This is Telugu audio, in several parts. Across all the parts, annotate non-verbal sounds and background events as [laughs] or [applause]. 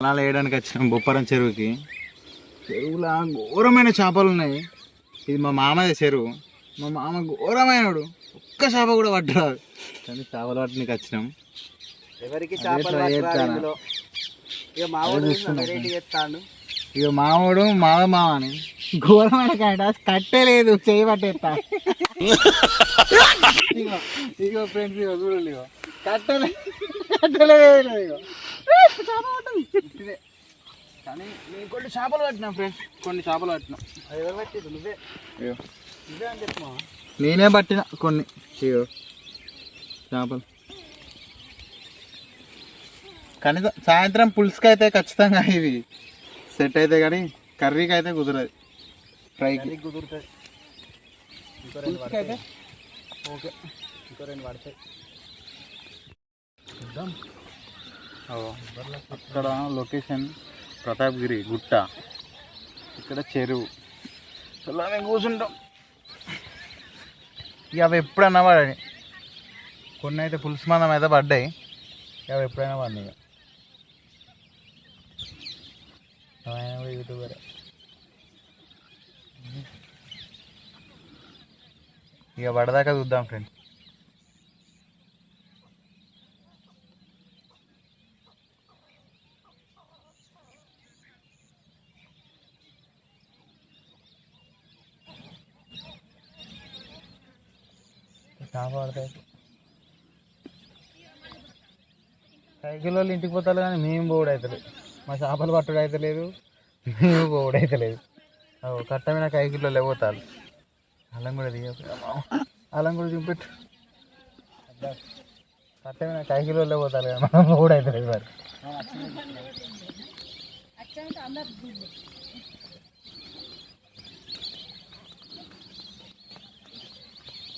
అలా వేయడానికి వచ్చినాం బొప్పరం చెరువుకి. చెరువులో ఘోరమైన చేపలు ఉన్నాయి. ఇది మా మామయ్య చెరువు. మా మామ ఘోరమైనడు. ఒక్క చేప కూడా పట్టరాదు కానీ చేపలు పట్టడానికి వచ్చినాం. ఎవరికి చేపలు ఇక మావాడు. వెరైటీ చేస్తాడు? ఇక మామూడు మావ మామ అని ఘోరమైన కాడ కట్టలేదు చేయి పట్టేస్తా. [laughs] ఇగో ఇగో ఫ్రెండ్స్ ఇగో చూడండి ఇగో. కట్టలే కట్టలేదు ఇగో. చేప పడ్డది. ఇదే కానీ నేను కొన్ని చేపలు పట్టినా ఫ్రెండ్స్ కొన్ని చేపలు పట్టినా అది ఎవరు పట్టింది నువ్వే. ఇగో నువ్వే అని. నేనే పట్టిన కొన్ని. చేపలు. కనీసం సాయంత్రం పులుసుకి అయితే ఖచ్చితంగా ఇది సెట్ అయితే కానీ కర్రీకి అయితే కుదరదు. ఫ్రైకి. అది కుదురుతుంది ఇంకో రెండు పడతాయి. ఓకే. ఇంకో రెండు పడతాయి. చూద్దాం. అక్కడ లొకేషన్ ప్రతాప్గిరి గుట్ట. ఇక్కడ చెరువు. అలా మేము కూర్చుంటాం. ఇక అవి ఎప్పుడన్నా పడాయి కొన్ని అయితే పులుసు మందం అయితే పడ్డాయి. ఇక అవి ఎప్పుడైనా పడినాయి ఇక. ఆయన కూడా యూట్యూబరే. ఇక పడదాకా చూద్దాం ఫ్రెండ్ కాపాడతాయి. సైకిల్ వాళ్ళు ఇంటికి పోతారు కానీ మేము పోవడం అవుతలేదు మా చేపలు పట్టుడు అవుతలేదు మేము పోవడం అవుతలేదు అవు కట్టమైన కైకిల్లో లేకపోతారు అల్లం కూడా దిగ అల్లం కూడా చూపెట్టు. కట్టమైన కైకిల్లో లేకపోతారు కదా మనం పోవడం అవుతలేదు మరి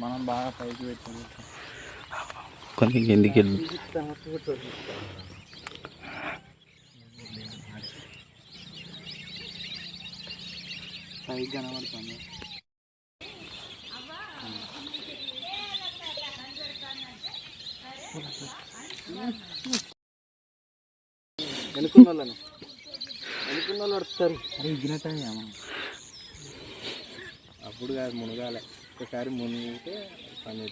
మనం బాగా పైకి పెట్టాము కొన్ని ఎందుకు పైకి కనబడుతుంది. వెనుకున్న వాళ్ళను. వెనుకున్న వాళ్ళు పడతారు అరే ఇగ్గినట్టు అప్పుడు కాదు మునగాలి. ఒకసారి మునిగితే పని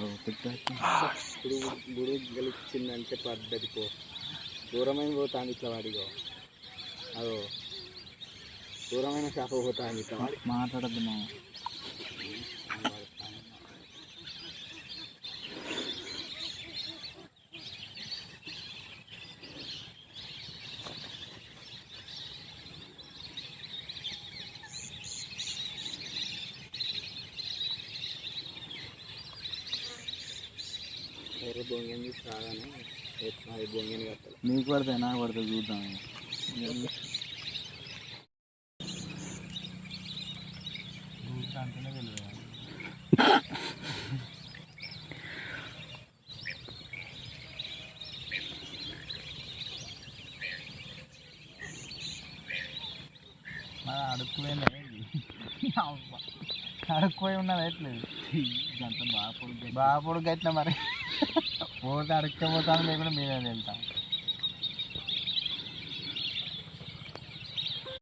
అవుతుంది ఇప్పుడు గుడి గెలిచిందంటే పద్ధతి పో. దూరమైన పోతాను ఇట్లా వాడిగో. అదో. దూరమైన చేప పోతాను ఇట్లా మాట్లాడద్దు మామ వేరే బొంగని రాగానే అది బొంగని కట్టాలి నీకు పడితే నాకు పడితే చూద్దాం అంటేనే తెలియదు మన అడుక్కుపోయింది అడుక్కుపోయి ఉన్నది ఎట్లేదు ఇదంతా బాగా పొడుగు బాగా పొడుగు అయితే మరి పోతే అడగకపోతాను లేకుండా మీరే వెళ్తాం